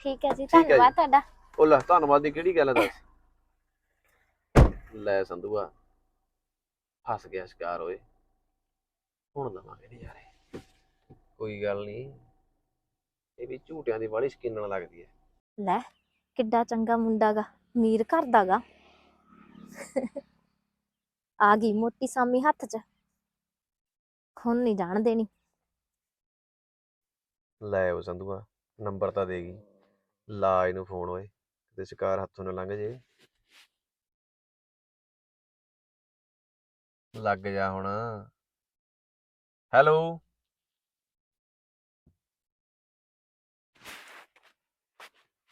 ਠੀਕ ਹੈ ਜੀ ਠੀਕ ਹੈ ਜੀ। ਧੰਨਵਾਦ ਤੁਹਾਡਾ। ਉਹ ਲੈ ਧੰਨਵਾਦ ਦੀ ਕਿਹੜੀ ਗੱਲ ਹੈ ਦੱਸ? ਲੈ ਸੰਧੂਆ ਫਸ ਗਿਆ ਸ਼ਿਕਾਰ ਓਏ। ਹੁਣ ਦਵਾਂਗੇ ਨਜ਼ਾਰੇ। ਕੋਈ ਗੱਲ ਨਹੀਂ ਇਹ ਵੀ ਝੂਟਿਆਂ ਦੀ ਵਾਲੀ ਸ਼ਕੀਨਣ ਲੱਗਦੀ ਹੈ। ਲੈ ਕਿੱਡਾ ਚੰਗਾ ਮੁੰਡਾ ਗਾ ਅਮੀਰ ਘਰ ਦਾ ਗਾ। ਆ ਗਈ ਮੋਟੀ ਸਾਮੀ ਹੱਥ 'ਚ। ਖੁੰਨ ਨਹੀਂ ਜਾਣ ਦੇਣੀ। ਲੈ ਉਹ ਸੰਧੂਆ ਨੰਬਰ ਤਾਂ ਦੇਗੀ ਲਾ ਇਹਨੂੰ ਫੋਨ ਓਏ ਤੇ ਸ਼ਿਕਾਰ ਹੱਥੋਂ ਨਾ ਲੰਘ ਜੇ। ਲੱਗ ਜਾ ਹੁਣ। ਹੈਲੋ।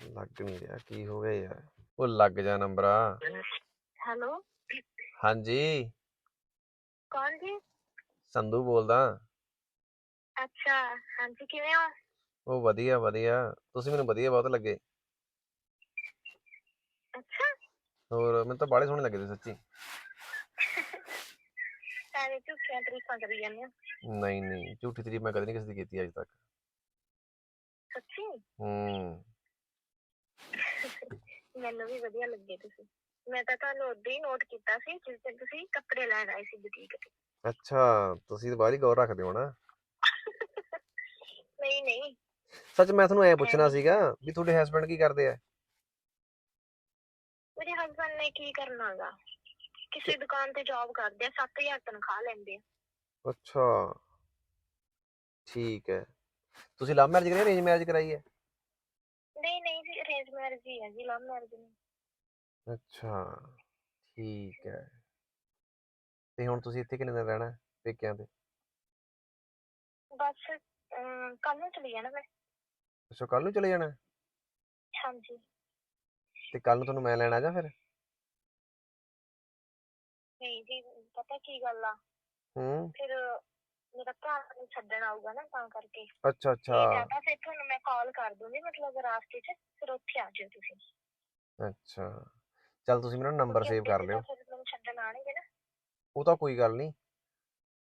ਲੱਗ ਨਹੀਂ ਰਿਹਾ ਕੀ ਹੋ ਗਿਆ ਯਾਰ? ਉਹ ਲੱਗ ਜਾ ਨੰਬਰ। ਆ ਹੈਲੋ। ਹਾਂਜੀ। ਕੌਣ ਜੀ? ਸੰਧੂ ਬੋਲਦਾ। ਅੱਛਾ ਹਾਂਜੀ ਕਿਵੇਂ ਹੋ? ਉਹ ਵਧੀਆ ਵਧੀਆ। ਤੁਸੀਂ ਮੈਨੂੰ ਵਧੀਆ ਬਹੁਤ ਲੱਗੇ। ਅੱਛਾ। ਹੋਰ ਮੈਨੂੰ ਤਾਂ ਬਾਹਲੇ ਸੋਹਣੇ ਲੱਗੇ ਤੁਸੀਂ ਸੱਚੀ। ਸਾਰੇ ਝੂਠੀਆਂ ਤਰੀਫਾਂ ਕਰੀ ਜਾਂਦੇ ਹੋ। ਨਹੀਂ ਨਹੀਂ। ਝੂਠੀ ਤਰੀਫ ਮੈਂ ਕਦੇ ਨਹੀਂ ਕਿਸੇ ਦੀ ਕੀਤੀ ਅੱਜ ਤੱਕ। ਸੱਚੀ? ਹੂੰ। ਮੈਨੂੰ ਵੀ ਵਧੀਆ ਲੱਗੇ ਤੁਸੀਂ। ਮੈਂ ਤਾਂ ਤੁਹਾਨੂੰ ਉਦੋਂ ਹੀ ਨੋਟ ਕੀਤਾ ਸੀ ਜਿਸ ਦਿਨ ਤੁਸੀਂ ਕੱਪੜੇ ਲੈਣ ਆਏ ਸੀ ਬੁਟੀਕ ਤੇ। ਅੱਛਾ ਤੁਸੀਂ ਤਾਂ ਬਾਹਲੀ ਗੌਰ ਰੱਖਦੇ ਹੋ ਨਾ। ਨਹੀਂ ਨਹੀਂ। ਸੱਚ ਮੈਂ ਤੁਹਾਨੂੰ ਐ ਪੁੱਛਣਾ ਸੀਗਾ ਵੀ ਤੁਹਾਡੇ ਹਸਬੰਡ ਕੀ ਕਰਦੇ ਆ? ਮੇਰੇ ਹਸਬੰਦ ਨੇ ਕੀ ਕਰਨਾਗਾ? ਕਿਸੇ ਦੁਕਾਨ ਤੇ ਜੌਬ ਕਰਦੇ ਆ 7000 ਤਨਖਾਹ ਲੈਂਦੇ ਆ। ਅੱਛਾ। ਠੀਕ ਹੈ। ਤੁਸੀਂ ਲਵ ਮੈਰਿਜ ਕਰਾਈ ਅਰੇਂਜ ਮੈਰਿਜ ਕਰਾਈ ਹੈ? ਨਹੀਂ ਨਹੀਂ ਜੀ ਅਰੇਂਜ ਮੈਰਿਜ ਹੀ ਹੈ ਜੀ ਲਵ ਮੈਰਿਜ ਨਹੀਂ। ਅੱਛਾ ਠੀਕ ਹੈ। ਤੇ ਹੁਣ ਤੁਸੀਂ ਇੱਥੇ ਕਿੰਨੇ ਦਿਨ ਰਹਿਣਾ ਹੈ? ਪੇਕਿਆਂ ਤੇ? ਬਸ ਕੱਲ ਨੂੰ ਚਲੀ ਜਾਣਾ ਮੈਂ। ਅੱਛਾ ਕੱਲ ਨੂੰ ਚਲੇ ਜਾਣਾ? ਹੈ? ਹਾਂਜੀ। ਤੇ ਕੱਲ ਨੂੰ ਤੁਹਾਨੂੰ ਮੈਂ ਲੈਣ ਆ ਜਾ ਫਿਰ? ਨਹੀਂ ਜੀ ਪਤਾ ਕੀ ਗੱਲ ਆ? ਹੂੰ। ਫਿਰ ਮੇਰਾ ਭਰਾ ਨੂੰ ਛੱਡਣ ਆਊਗਾ ਨਾ ਤਾਂ ਕਰਕੇ। ਅੱਛਾ ਅੱਛਾ। ਜਾਂ ਫਿਰ ਤੁਹਾਨੂੰ ਮੈਂ ਕਾਲ ਕਰ ਦੂੰਗੀ ਮਤਲਬ ਰਾਸਤੇ 'ਚ ਫਿਰ ਉੱਥੇ ਆ ਜਾਇਓ ਤੁਸੀਂ। ਅੱਛਾ। ਚੱਲ ਤੁਸੀਂ ਮੇਰਾ ਨੰਬਰ ਕਿਉਂਕਿ ਸੇਵ ਅੱਗੇ ਕਰ ਲਿਓ। ਤਾਂ ਫਿਰ ਮੈਨੂੰ ਛੱਡਣ ਆਣਗੇ ਨਾ। ਉਹ ਤਾਂ ਕੋਈ ਗੱਲ ਨਹੀਂ।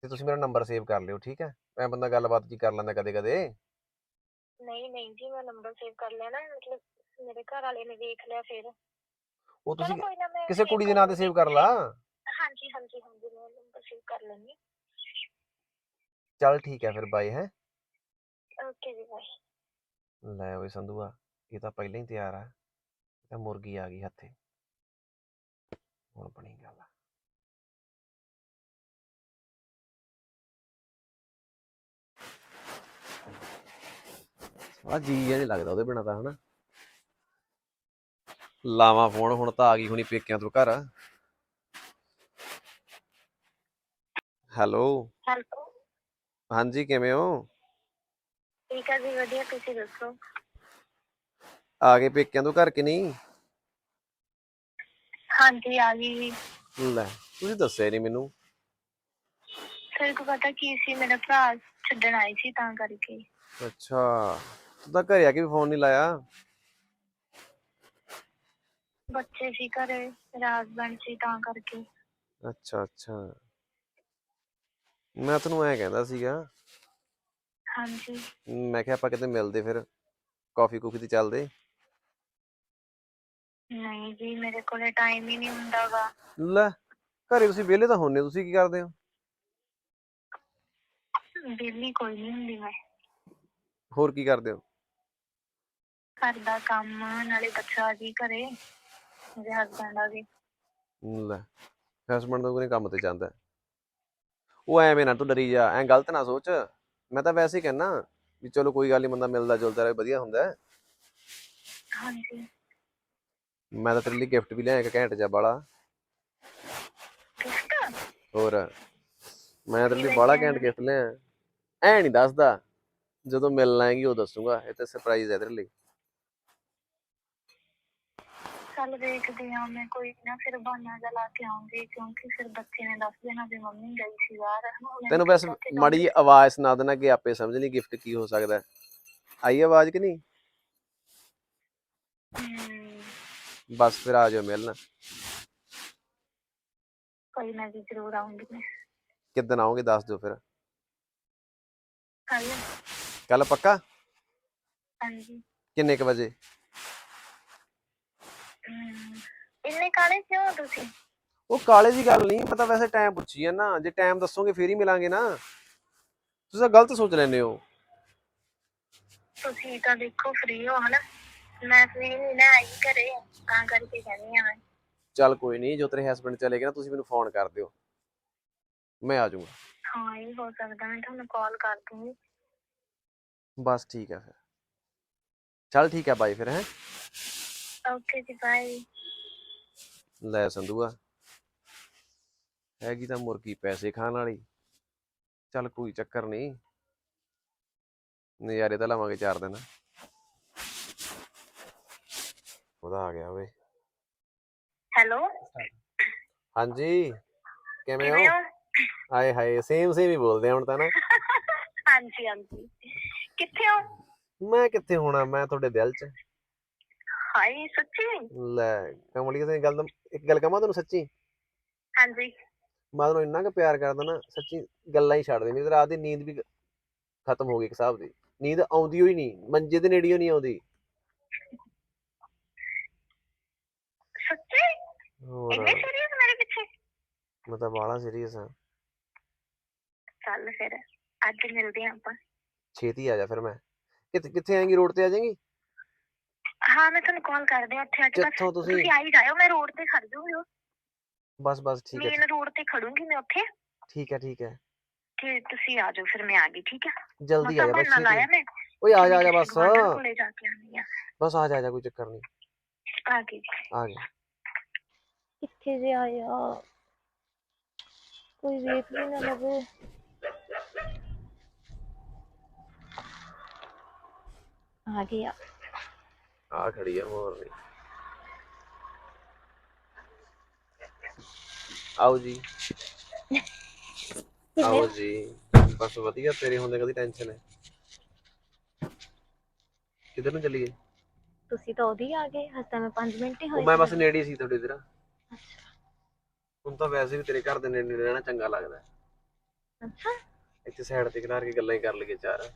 ਤੇ ਤੁਸੀਂ ਮੇਰਾ ਨੰਬਰ ਸੇਵ ਕਰ ਲਿਓ ਠੀਕ ਹੈ? ਮੈਂ ਬੰਦਾ ਗੱਲਬਾਤ ਜੀ ਕਰ ਲੈਂਦਾ ਕਦੇ ਕਦੇ ਨਹੀਂ ਨਹੀਂ ਜੀ ਮੈਂ ਨੰਬਰ ਸੇਵ ਕਰ ਲਿਆ ਨਾ ਮਤਲਬ ਮੇਰੇ ਘਰ ਵਾਲੇ ਨੇ ਵੇਖ ਲਿਆ ਫਿਰ। ਉਹ ਚਲੋ ਤੁਸੀਂ ਕੋਈ ਨਾ ਮੈਂ ਕਿਸੇ ਕੁੜੀ ਦੇ ਨਾਂ ਤੇ। ਸੇਵ ਕਰ ਲਾ। ਹਾਂਜੀ ਹਾਂਜੀ ਹਾਂਜੀ ਮੈਂ ਨੰਬਰ ਸੇਵ ਕਰ ਲੈਂਦੀ ਚੱਲ ਠੀਕ ਹੈ ਫਿਰ ਬਾਈ ਹੈ। ਓਕੇ ਜੀ ਬਾਏ ਲੈ ਓਏ ਸੰਧੂਆ ਇਹ ਤਾਂ ਪਹਿਲਾਂ ਹੀ ਤਿਆਰ ਆ। ਇਹ ਤਾਂ ਮੁਰਗੀ ਆ ਗਈ ਹੱਥੇ। ਹੁਣ ਬਣੀ ਗੱਲ। ਆ ਜੀ ਨੀ ਲੱਗਦਾ ਉਹਦੇ ਬਿਨਾ ਤਾਂ ਹਨਾ। ਲਾਵਾਂ ਫੋਨ ਹੁਣ ਤਾਂ ਆ ਗਈ ਹੁਣੀ ਪੇਕਿਆਂ ਤੋਂ ਘਰ। ਹੈਲੋ। ਹੈਲੋ। ਹਾਂਜੀ ਕਿਵੇਂ ਹੋ? ਠੀਕ ਆ ਜੀ ਵਧੀਆ। ਤੁਸੀਂ ਦੱਸੋ? ਆ ਗਏ ਪੇਕਿਆਂ ਤੋਂ ਘਰ ਕਿ ਨਹੀਂ? ਹਾਂਜੀ ਆ ਗਈ ਜੀ। ਲੈ ਤੁਸੀਂ ਦੱਸਿਆ ਨਹੀਂ ਮੈਨੂੰ। ਫਿਰ ਕੋ ਪਤਾ ਕੀ ਸੀ ਮੇਰਾ ਭਰਾ ਛੱਡਣ ਆਈ ਸੀ ਤਾਂ ਕਰਕੇ। ਅੱਛਾ। ਤੂੰ ਤਾਂ ਘਰੇ ਆ ਕੇ ਵੀ ਫੋਨ ਨਹੀਂ ਲਾਇਆ। ਬੱਚੇ ਸੀ ਘਰੇ ਮੇਰਾ ਹਸਬੰਡ ਸੀ ਤਾਂ ਕਰਕੇ। ਅੱਛਾ ਅੱਛਾ। ਮੈਂ ਤੈਨੂੰ ਐਂ ਕਹਿੰਦਾ ਸੀਗਾ ਹਾਂਜੀ। ਮੈਂ ਕਿਹਾ ਆਪਾਂ ਕਿਤੇ ਮਿਲਦੇ ਫਿਰ ਕਾਫੀ ਕੁਫੀ ਤੇ ਚੱਲਦੇ। ਨਹੀਂ ਜੀ ਮੇਰੇ ਕੋਲੇ ਟਾਈਮ ਹੀ ਨਹੀਂ ਹੁੰਦਾਗਾ ਲੈ ਘਰੇ ਤੁਸੀਂ ਵਿਹਲੇ ਤਾਂ ਹੁੰਨੇ ਤੁਸੀਂ ਕੀ ਕਰਦੇ ਹੋ? ਵਿਹਲੀ ਕੋਈ ਨਹੀਂ ਹੁੰਦੀ ਮੈਂ। ਹੋਰ ਕੀ ਕਰਦੇ ਹੋ? ਘਰ ਦਾ ਕੰਮ ਨਾਲੇ ਬੱਚਾ ਜੀ ਘਰੇ ਮੇਰੇ ਹਸਬੰਡ ਆ ਗਏ ਲੈ ਹਸਬੰਡ ਦਾ ਕੋਈ ਕੰਮ ਤੇ ਜਾਂਦਾ। ਹੈ। ਉਹ ਐਵੇਂ ਨਾ ਤੂੰ ਡਰੀ ਜਾ ਐਂ ਗਲਤ ਨਾ ਸੋਚ। ਮੈਂ ਤਾਂ ਵੈਸੇ ਹੀ ਕਹਿਣਾ ਵੀ ਚਲੋ ਕੋਈ ਗੱਲ ਨਹੀਂ ਬੰਦਾ ਮਿਲਦਾ ਜੁਲਦਾ ਰਹੇ ਵਧੀਆ ਹੁੰਦਾ ਹੈ। ਹਾਂਜੀ। ਮੈਂ ਤਾਂ ਤੇਰੇ ਲਈ ਗਿਫਟ ਵੀ ਲਿਆਇਆ ਇੱਕ ਘੈਂਟ ਜਿਹਾ ਬਾਲਾ ਗਿਫਟ ਹੋਰ ਮੈਂ ਤੇਰੇ ਲਈ ਬਾਲਾ ਘੈਂਟ ਗਿਫਟ ਲਿਆ ਐ ਨਹੀਂ ਦੱਸਦਾ ਜਦੋਂ ਮਿਲਣ ਆਏਗੀ ਉਹ ਦੱਸੂਗਾ ਇਹ ਤਾਂ ਸਰਪ੍ਰਾਈਜ਼ ਹੈ ਤੇਰੇ ਲਈ। ਚੱਲ ਵੇਖਦੇ ਆ ਮੈਂ ਕੋਈ ਨਾ ਫਿਰ ਬਹਾਨਾ ਜਿਹਾ ਲਾ ਕੇ ਆਉਂਗੀ ਕਿਉਂਕਿ ਫਿਰ ਬੱਚੇ ਨੇ ਦੱਸ ਦੇਣਾ ਵੀ ਮੰਮੀ ਗਈ ਸੀ ਬਾਹਰ। ਉਹਨੇ ਤੈਨੂੰ ਕਿਹਾ ਬਸ ਕਿ ਮਾੜੀ ਜਿਹੀ ਆਵਾਜ਼ ਸੁਣਾ ਦੇਣਾ ਕਿ ਆਪੇ ਸਮਝ ਲਈ ਗਿਫਟ ਕੀ ਹੋ ਸਕਦਾ ਹੈ। ਆਈ ਆਵਾਜ਼ ਕਿ ਨਹੀਂ? ਹਮ, ਬਸ ਫਿਰ ਆ ਜਾਓ ਮਿਲਣ। ਕੋਈ ਨਾ ਜੀ ਜ਼ਰੂਰ ਆਉਂਗੀ ਮੈਂ। ਕਿੱਦਣ ਆਓਗੇ ਦੱਸ ਦਿਓ ਫਿਰ। ਕੱਲ ਕੱਲ ਪੱਕਾ? ਹਾਂਜੀ। ਕਿੰਨੇ ਕ ਵਜੇ? ਇੰਨੇ ਕਾਲੇ ਕਿਉਂ ਹੋ ਤੁਸੀਂ? ਉਹ ਕਾਲੇ ਦੀ ਗੱਲ ਨਹੀਂ ਪਤਾ ਵੈਸੇ ਟਾਈਮ ਪੁੱਛੀ ਹੈ ਨਾ। ਜੇ ਟਾਈਮ ਦੱਸੋਗੇ ਫੇਰ ਹੀ ਮਿਲਾਂਗੇ ਨਾ। ਤੁਸੀਂ ਤਾਂ ਗਲਤ ਸੋਚ ਲੈਂਦੇ ਹੋ। ਤੁਸੀਂ ਤਾਂ ਦੇਖੋ ਫ੍ਰੀ ਹੋ ਹਨਾ? ਮੈਂ ਫ੍ਰੀ ਨਹੀਂ ਨਾ ਆਈ ਘਰੇ ਤਾਂ ਕਰਕੇ ਕਹਿੰਦੀ ਆ ਮੈਂ। ਚੱਲ ਕੋਈ ਨਹੀਂ ਜੋ ਤੇਰੇ ਹਸਬੰਡ ਚਲੇ ਗਏ ਨਾ ਤੁਸੀਂ ਮੈਨੂੰ ਫੋਨ ਕਰ ਦਿਓ। ਮੈਂ ਆ ਜਾਊਂਗਾ। ਹਾਂ ਇਹ ਹੋ ਸਕਦਾ ਮੈਂ ਤੁਹਾਨੂੰ ਕਾਲ ਕਰ ਦੂੰਗੀ। ਬਸ ਠੀਕ ਹੈ ਫਿਰ। ਚੱਲ ਠੀਕ ਹੈ ਬਾਈ ਫਿਰ ਹੈ? ਓਕੇ ਜੀ ਬਾਏ ਲੈ ਸੰਧੂਆ ਹੈਗੀ ਤਾਂ ਮੁਰਗੀ ਪੈਸੇ ਖਾਣ ਵਾਲੀ। ਚੱਲ ਕੋਈ ਚੱਕਰ ਨਹੀਂ ਨਜ਼ਾਰੇ ਤਾਂ ਲਵਾਂਗੇ ਚਾਰ ਦਿਨ। ਉਹਦਾ ਆ ਗਿਆ ਓਏ। ਹੈਲੋ? ਹਾਂਜੀ ਕਿਵੇਂ ਹੋ? ਹਾਏ ਹਾਏ ਸੇਮ ਸੇਮ ਹੀ ਬੋਲਦੇ ਹੁਣ ਤਾਂ ਨਾ। ਹਾਂਜੀ ਹਾਂਜੀ। ਕਿੱਥੇ ਹੋ? ਮੈਂ ਕਿੱਥੇ ਹੋਣਾ ਮੈਂ ਤੁਹਾਡੇ ਦਿਲ 'ਚ। ਹਾਏ ਸੱਚੀ। ਲੈ ਕਮਲੀ ਸਿੰਘ ਗੱਲ ਤਾਂ- ਇੱਕ ਗੱਲ ਕਹਾਂ ਤੈਨੂੰ ਸੱਚੀ? ਹਾਂਜੀ। ਮੈਂ ਤੈਨੂੰ ਇੰਨਾ ਕੁ ਪਿਆਰ ਕਰਦਾ ਨਾ ਸੱਚੀ ਗੱਲਾਂ ਹੀ ਛੱਡ ਦੇ। ਮੇਰੀ ਤਾਂ ਰਾਤ ਦੀ ਨੀਂਦ ਵੀ ਖਤਮ ਹੋ ਗਈ ਇੱਕ ਹਿਸਾਬ ਦੀ। ਨੀਂਦ ਆਉਂਦੀ ਹੋਈ ਨਹੀਂ ਮੰਜੇ ਦੇ ਨੇੜਿਓ ਨਹੀਂ ਆਉਂਦੀ। ਸੱਚੀ? ਹੋਰ। ਇੰਨੇ ਸੀਰੀਅਸ ਮੇਰੇ ਪਿੱਛੇ? ਮੈਂ ਤਾਂ ਬਾਲਾ ਸੀਰੀਅਸ ਆ ਚੱਲ ਫਿਰ ਅੱਜ ਮਿਲਦੇ ਹਾਂ ਆਪਾਂ। ਛੇਤੀ ਆ ਜਾ ਫਿਰ ਮੈਂ। ਕਿੱਥੇ ਕਿੱਥੇ ਆਏਂਗੀ? ਰੋਡ ਤੇ ਆ ਜਾਏਂਗੀ? ਹਾਂ ਮੈਂ ਤੁਹਾਨੂੰ ਕਾਲ ਕਰਦੇ ਹਾਂ ਉੱਥੇ ਆ ਕੇ ਬਸ ਕਿੱਥੋਂ ਤੁਸੀਂ ਤੁਸੀਂ ਆ ਹੀ ਜਾਇਓ ਮੈਂ ਰੋਡ ਤੇ ਖੜ ਜੂਗੀ ਬਸ ਬਸ ਠੀਕ ਹੈ ਮੇਨ ਰੋਡ ਤੇ ਖੜੂੰਗੀ ਮੈਂ ਉੱਥੇ ਠੀਕ ਹੈ ਠੀਕ ਹੈ ਤੇ ਤੁਸੀਂ ਆ ਜਾਓ ਫਿਰ ਮੈਂ ਆ ਗਈ ਠੀਕ ਹੈ ਜਲਦੀ ਆ ਜਾ ਮਸਾਂ ਬਸ ਬਹਾਨਾ ਲਾਇਆ ਛੇਤੀ ਮੈਂ ਓਏ ਆ ਜਾ ਆ ਜਾ ਕਿਸੇ ਬਸ ਗੁਆਂਢਣ ਕੋਲੇ ਜਾ ਕੇ ਆਉਂਦੀ ਆ ਬਸ ਆ ਜਾ ਆ ਜਾ ਕੋਈ ਚੱਕਰ ਨਹੀਂ ਆ ਗਈ ਜੀ। ਆ ਗਿਆ ਕਿੱਥੇ ਜੇ ਆਇਆ ਕੋਈ ਵੇਖ ਵੀ ਨਾ ਲਵੇ ਆ ਗਿਆ ਆ ਖੜੀ ਆ ਹੋਰ ਨਹੀਂ। ਆਓ ਜੀ। ਆਓ ਜੀ। ਬਸ ਵਧੀਆ ਤੇਰੇ ਹੁੰਦੇ ਕਦੀ ਟੈਨਸ਼ਨ ਹੈ? ਕਿੱਧਰ ਨੂੰ ਚੱਲੀਏ? ਤੁਸੀਂ ਤਾਂ ਉਹਦੀ ਆ ਗਏ ਹਜੇ ਤਾਂ ਮੈਂ 5 ਮਿੰਟ ਹੀ ਹੋਏ ਮੈਂ। ਬਸ ਨੇੜੇ ਹੀ ਸੀ ਤੁਹਾਡੇ ਇਧਰ। ਅੱਛਾ। ਹੁਣ ਤਾਂ ਵੈਸੇ ਵੀ ਤੇਰੇ ਘਰ ਦੇ ਨੇੜੇ ਰਹਿਣਾ ਚੰਗਾ ਲੱਗਦਾ। ਹੈ। ਅੱਛਾ। ਇੱਥੇ ਸਾਈਡ ਤੇ ਖਿਲਾਰ ਕੇ ਗੱਲਾਂ ਹੀ ਕਰ ਲਈਏ ਚਾਰ।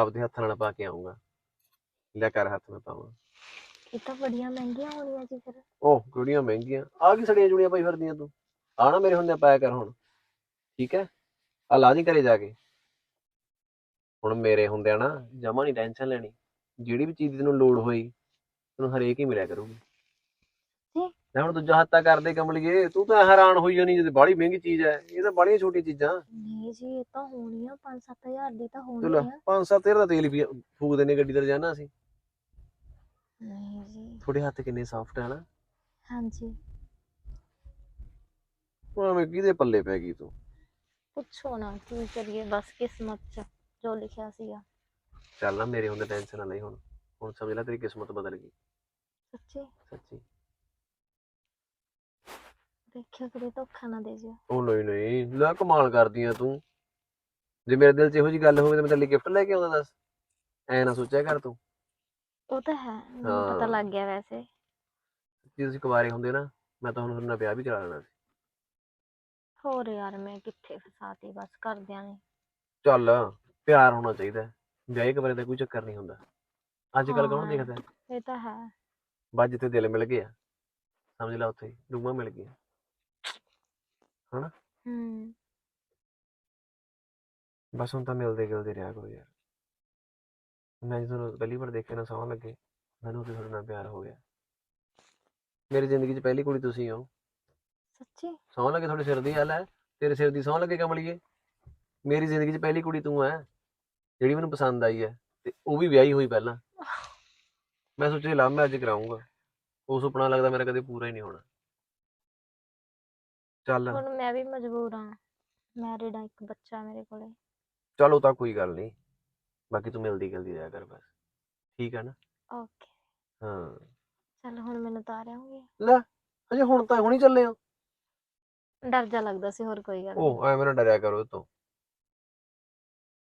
ਆਪਦੇ ਹੱਥ ਨਾਲ ਪਾ ਕੇ ਆਉਂਗਾ ਲੈ ਕਰ ਹੱਥ ਨਾਲ ਪਾਵਾਂ। ਇਹ ਤਾਂ ਬੜੀਆਂ ਮਹਿੰਗੀਆਂ ਹੋਣੀਆਂ ਜੀ ਫਿਰ। ਉਹ ਕਿਹੜੀਆਂ ਮਹਿੰਗੀਆਂ? ਆ ਕੀ ਸੜੀਆਂ ਜੁੜੀਆਂ ਪਾਈ ਫਿਰਦੀਆਂ ਤੂੰ? ਆ ਨਾ ਮੇਰੇ ਹੁੰਦੇ ਪਾਇਆ ਕਰ ਹੁਣ। ਠੀਕ ਹੈ? ਆ ਲਾ ਦੀ ਘਰੇ ਜਾ ਕੇ। ਹੁਣ ਮੇਰੇ ਹੁੰਦਿਆਂ ਨਾ ਜਮਾ ਨਹੀਂ ਟੈਨਸ਼ਨ ਲੈਣੀ। ਜਿਹੜੀ ਵੀ ਚੀਜ਼ ਦੀ ਤੈਨੂੰ ਲੋੜ ਹੋਈ ਤੈਨੂੰ ਹਰੇਕ ਹੀ ਮਿਲਿਆ ਕਰੂਗੀ। ਮੈਂ ਹੁਣ ਦੂਜਾ ਹੱਥਾ ਕਰਦੇ ਕਮਲੀਏ ਤੂੰ ਤਾਂ ਹੈਰਾਨ ਹੋਈ ਜਾਨੀ ਜਦੋਂ ਬਾਹਲੀ ਮਹਿੰਗੀ ਚੀਜ਼ ਹੈ ਇਹ ਤਾਂ ਬਾਹਲੀਆਂ ਛੋਟੀ ਚੀਜ਼ਾਂ। ਨਹੀਂ ਜੀ ਇਹ ਤਾਂ ਹੋਣੀਆਂ 5-7000 ਦੀ ਤਾਂ ਹੋਣੀ ਆ 5-7 ਤੇਰਾ ਦਾ ਤੇਲ ਵੀ ਫੂਕਦੇ ਨੇ ਗੱਡੀ ਤੇ ਰਜਾਨਾ ਅਸੀਂ। ਨਹੀਂ ਜੀ। ਤੁਹਾਡੇ ਹੱਥ ਕਿੰਨੇ ਸੌਫਟ ਹੈ ਨਾ। ਹਾਂਜੀ। ਉਹ ਐਵੇਂ ਕਿਹਦੇ ਪੱਲੇ ਪੈ ਗਈ ਤੂੰ। ਪੁੱਛੋ ਨਾ ਕੀ ਕਰੀਏ ਬਸ ਕਿਸਮਤ ਚ ਜੋ ਲਿਖਿਆ ਸੀਗਾ। ਚੱਲ ਨਾ ਮੇਰੇ ਹੁੰਦੇ ਟੈਨਸ਼ਨ ਨਾ ਲਈ ਹੁਣ। ਹੁਣ ਸਮਝ ਲੈ ਤੇਰੀ ਕਿਸਮਤ ਬਦਲ ਗਈ। ਸੱਚੀ? ਸੱਚੀ। ਦੇਖਿਆ ਕਦੇ ਧੋਖਾ ਨਾ ਦੇ ਜਿਓ। ਉਹ ਨਹੀਂ ਨਹੀਂ ਲੈ ਕਮਾਲ ਕਰਦੀ ਆ ਤੂੰ। ਜੇ ਮੇਰੇ ਦਿਲ 'ਚ ਇਹੋ ਜੀ ਗੱਲ ਹੋਵੇ ਤਾਂ ਮੈਂ ਤੇਰੇ ਲਈ ਗਿਫਟ ਲੈ ਕੇ ਆਉਂਦਾ ਦੱਸ। ਐ ਨਾ ਸੋਚਿਆ ਕਰ ਤੂੰ। ਉਹ ਤਾਂ ਹੈ ਮੈਨੂੰ ਪਤਾ। ਲੱਗ ਗਿਆ ਵੈਸੇ। ਜੇ ਤੁਸੀਂ ਕੁਵਾਰੇ ਹੁੰਦੇ ਨਾ ਮੈਂ ਤਾਂ ਹੁਣ ਤੁਹਾਡੇ ਨਾਲ ਵਿਆਹ ਵੀ ਕਰਾ ਲੈਣਾ ਸੀ। ਹੋਰ ਯਾਰ ਮੈਂ ਕਿੱਥੇ ਫਸਾਤੀ ਬਸ ਕਰਦਿਆਂ ਨੇ। ਚੱਲ ਪਿਆਰ ਹੋਣਾ ਚਾਹੀਦਾ। ਹੈ। ਵਿਆਹ ਕਵਾਰੇ ਦਾ ਕੋਈ ਚੱਕਰ ਨਹੀਂ ਹੁੰਦਾ। ਅੱਜ ਕੱਲ ਕੌਣ ਹਾਂ। ਦੇਖਦਾ? ਹੈ? ਇਹ ਤਾਂ ਹੈ। ਬਸ ਜਿੱਥੇ ਦਿਲ ਮਿਲ ਗਿਆ। ਸਮਝ ਲੈ ਉੱਥੇ ਰੂਹਾਂ ਮਿਲ ਗਈਆਂ ਹੂੰ ਬਸ ਹੁਣ ਤਾਂ ਮਿਲਦੇ ਗਿਲਦੇ ਰਿਹਾ ਕਰੋ ਯਾਰ ਮੈਂ ਜਦੋਂ ਪਹਿਲੀ ਵਾਰ ਦੇਖਿਆ ਨਾ ਸੌਂ ਲੱਗੇ ਮੈਨੂੰ ਤੇ ਤੁਹਾਡੇ ਨਾਲ ਪਿਆਰ ਹੋ ਗਿਆ ਮੇਰੀ ਜ਼ਿੰਦਗੀ 'ਚ ਪਹਿਲੀ ਕੁੜੀ ਤੁਸੀਂ ਹੋ ਸੱਚੀ ਸੌਂ ਲੱਗੇ ਤੁਹਾਡੇ ਸਿਰ ਦੀ ਹਾਲ ਹੈ ਤੇਰੇ ਸਿਰ ਦੀ ਸੌਂ ਲੱਗੇ ਕਮਲੀਏ ਮੇਰੀ ਜ਼ਿੰਦਗੀ 'ਚ ਪਹਿਲੀ ਕੁੜੀ ਤੂੰ ਹੈ ਜਿਹੜੀ ਮੈਨੂੰ ਪਸੰਦ ਆਈ ਹੈ ਤੇ ਉਹ ਵੀ ਵਿਆਹੀ ਹੋਈ ਪਹਿਲਾਂ ਮੈਂ ਸੋਚਿਆ ਲਵ ਮੈਰਿਜ ਕਰਾਉਂਗਾ ਉਹ ਸੁਪਨਾ ਲੱਗਦਾ ਮੇਰਾ ਕਦੇ ਪੂਰਾ ਹੀ ਨਹੀਂ ਹੋਣਾ ਚੱਲ। ਹੁਣ ਮੈਂ ਵੀ ਮਜਬੂਰ ਹਾਂ। ਮੈਰਿਡ ਆ ਇੱਕ ਬੱਚਾ ਮੇਰੇ ਕੋਲੇ। ਚਲ ਉਹ ਤਾਂ ਕੋਈ ਗੱਲ ਨਹੀਂ। ਬਾਕੀ ਤੂੰ ਮਿਲਦੀ ਗਿਲਦੀ ਰਿਹਾ ਕਰ ਬਸ। ਠੀਕ ਹੈ ਨਾ? ਓਕੇ ਹਾਂ। ਚਲ ਹੁਣ ਮੈਨੂੰ ਉਤਾਰ ਆਉਂਗੇ ਲੈ ਅਜੇ ਹੁਣ ਤਾਂ ਹੁਣੀ ਚੱਲੇ ਆ। ਡਰ ਜਾ ਲੱਗਦਾ ਸੀ ਹੋਰ ਕੋਈ ਗੱਲ ਉਹ ਐਵੇਂ ਨਾ ਡਰਿਆ ਕਰੋ ਤੋਂ।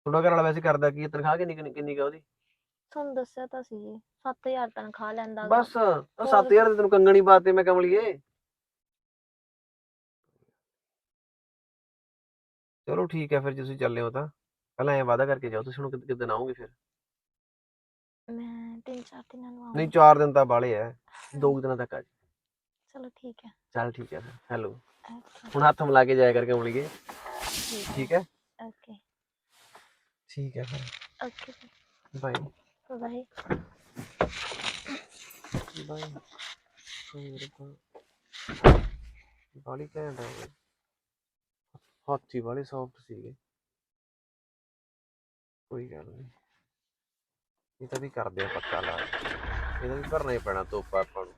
ਤੁਹਾਡਾ ਘਰ ਵਾਲਾ ਵੈਸੇ ਕਰਦਾ ਕੀ ਹੈ? ਤਨਖਾਹ ਕਿੰਨੀ ਕਿੰਨੀ ਕਿੰਨੀ ਕਾ ਉਹਦੀ? ਤੁਹਾਨੂੰ ਦੱਸਿਆ ਤਾਂ ਸੀ। ਜੀ 7000 ਤਨਖਾਹ ਲੈਂਦਾ ਗਾ। ਬਸ ਉਹ 7000 ਦੇ ਤੈਨੂੰ ਕੰਗਣੀ ਪਾਤੇ ਮੈਂ ਕਮਲੀਏ। ਚਲੋ ਠੀਕ ਹੈ ਫਿਰ ਜੇ ਤੁਸੀਂ ਚੱਲੇ ਹੋ ਤਾਂ। ਪਹਿਲਾਂ ਐਂ ਵਾਅਦਾ ਕਰਕੇ ਜਾਓ ਤੁਸੀਂ ਹੁਣ ਕਿਦ- ਆਓਗੇ ਫਿਰ? ਮੈਂ ਤਿੰਨ ਚਾਰ ਦਿਨਾਂ ਨੂੰ ਨਹੀਂ ਆਉਂਗੀ 4 ਦਿਨ ਤਾਂ ਬਾਲੇ ਐ ਦੋ ਕੁ ਦਿਨਾਂ ਤੱਕ ਆ ਜੀ ਚਲੋ ਠੀਕ ਹੈ। ਚੱਲ ਠੀਕ ਹੈ ਫਿਰ ਹੈਲੋ। ਓਕੇ। ਹੁਣ ਹੱਥ ਮਿਲਾ ਕੇ ਜਾਇਆ ਕਰਕੇ ਕਮਲੀਏ ਠੀਕ ਹੈ। ਓਕੇ। ਠੀਕ ਹੈ ਫਿਰ। Okay bye. Bye. Bye. Bali ਘੈਂਟ ਆ। ਉਹ। ਹਾਥੀ ਵਾਲੇ ਸੌਫਟ ਸੀਗੇ। ਕੋਈ ਗੱਲ ਨਹੀਂ ਇਹ ਤਾਂ ਵੀ ਕਰਦੇ ਆ ਪੱਕਾ ਲਾ ਇਹਦਾ ਵੀ ਭਰਨਾ ਹੀ ਪੈਣਾ ਤੋਪਾ ਆਪਾਂ ਨੂੰ।